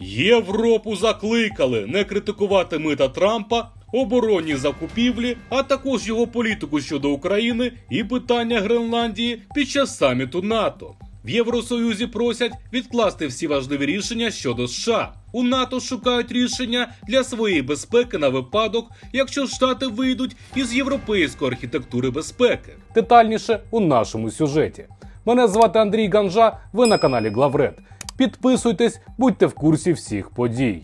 Європу закликали не критикувати мита Трампа, оборонні закупівлі, а також його політику щодо України і питання Гренландії під час саміту НАТО. В Євросоюзі просять відкласти всі важливі рішення щодо США. У НАТО шукають рішення для своєї безпеки на випадок, якщо Штати вийдуть із європейської архітектури безпеки. Детальніше у нашому сюжеті. Мене звати Андрій Ганжа. Ви на каналі Главред. Підписуйтесь, будьте в курсі всіх подій.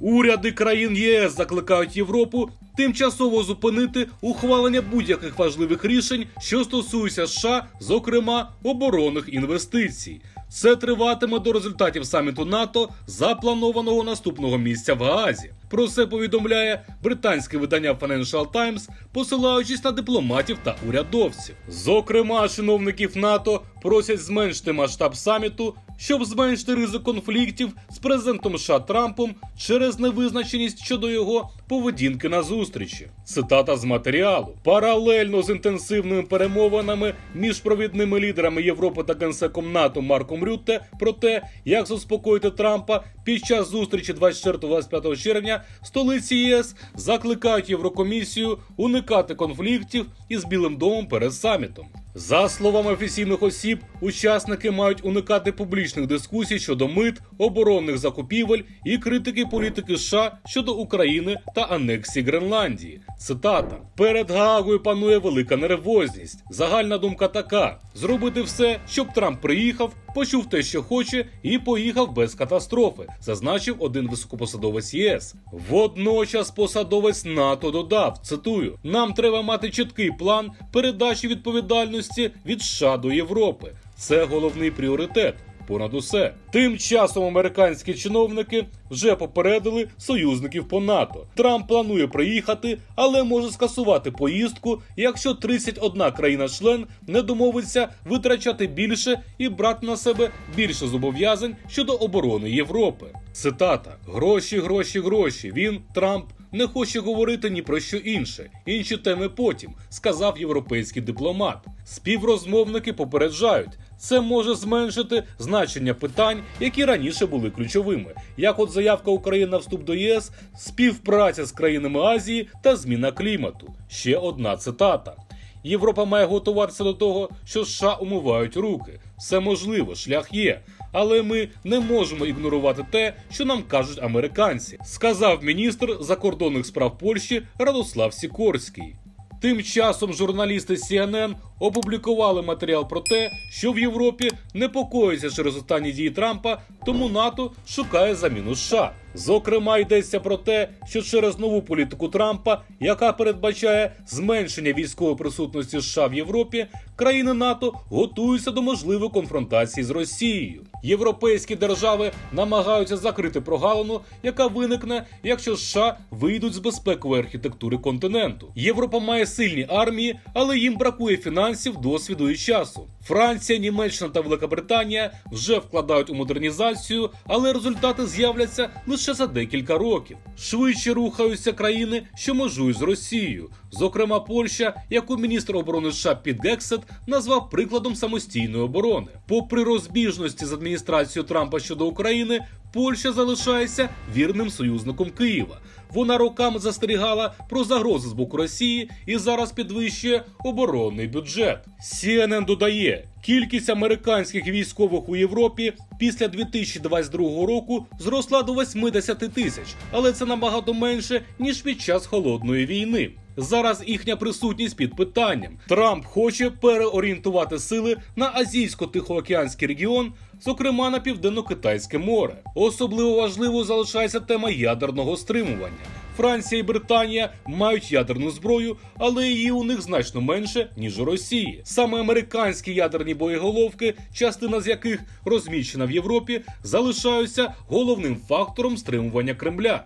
Уряди країн ЄС закликають Європу тимчасово зупинити ухвалення будь-яких важливих рішень, що стосуються США, зокрема оборонних інвестицій. Це триватиме до результатів саміту НАТО, запланованого наступного місця в Гаазі. Про це повідомляє британське видання Financial Times, посилаючись на дипломатів та урядовців. Зокрема, чиновників НАТО просять зменшити масштаб саміту, щоб зменшити ризик конфліктів з президентом США Трампом через невизначеність щодо його поведінки на зустрічі. Цитата з матеріалу: паралельно з інтенсивними перемовинами між провідними лідерами Європи та генсеком НАТО Марком Рютте про те, як заспокоїти Трампа під час зустрічі 24-25 червня, столиці ЄС закликають Єврокомісію уникати конфліктів із Білим домом перед самітом. За словами офіційних осіб, учасники мають уникати публічних дискусій щодо мит, оборонних закупівель і критики політики США щодо України та анексії Гренландії. Цитата: перед Гаагою панує велика нервозність. Загальна думка така: зробити все, щоб Трамп приїхав, почув те, що хоче, і поїхав без катастрофи, зазначив один високопосадовець ЄС. Водночас посадовець НАТО додав: цитую: нам треба мати чіткий план передачі відповідальності від США до Європи. Це головний пріоритет. Понад усе, тим часом американські чиновники вже попередили союзників по НАТО. Трамп планує приїхати, але може скасувати поїздку, якщо 31 країна-член не домовиться витрачати більше і брати на себе більше зобов'язань щодо оборони Європи. Цитата: гроші, гроші, гроші. Він Трамп. Не хоче говорити ні про що інше. Інші теми потім, сказав європейський дипломат. Співрозмовники попереджають, це може зменшити значення питань, які раніше були ключовими, як от заявка України на вступ до ЄС, співпраця з країнами Азії та зміна клімату. Ще одна цитата. Європа має готуватися до того, що США умивають руки. Все можливо, шлях є. Але ми не можемо ігнорувати те, що нам кажуть американці, сказав міністр закордонних справ Польщі Радослав Сікорський. Тим часом журналісти CNN опублікували матеріал про те, що в Європі непокоїться через останні дії Трампа, тому НАТО шукає заміну США. Зокрема, йдеться про те, що через нову політику Трампа, яка передбачає зменшення військової присутності США в Європі, країни НАТО готуються до можливої конфронтації з Росією. Європейські держави намагаються закрити прогалину, яка виникне, якщо США вийдуть з безпекової архітектури континенту. Європа має сильні армії, але їм бракує фінансів, досвіду і часу. Франція, Німеччина та Великобританія вже вкладають у модернізацію, але результати з'являться лише за декілька років. Швидше рухаються країни, що межують з Росією. Зокрема, Польща, яку міністр оборони США Піт Гексет назвав прикладом самостійної оборони. Попри розбіжності з адміністрацією Трампа щодо України, Польща залишається вірним союзником Києва. Вона роками застерігала про загрози з боку Росії і зараз підвищує оборонний бюджет. CNN додає, кількість американських військових у Європі після 2022 року зросла до 80 тисяч, але це набагато менше ніж під час холодної війни. Зараз їхня присутність під питанням. Трамп хоче переорієнтувати сили на азійсько-тихоокеанський регіон, зокрема на південно-китайське море. Особливо важливо залишається тема ядерного стримування. Франція і Британія мають ядерну зброю, але її у них значно менше ніж у Росії. Саме американські ядерні боєголовки, частина з яких розміщена в Європі, залишаються головним фактором стримування Кремля.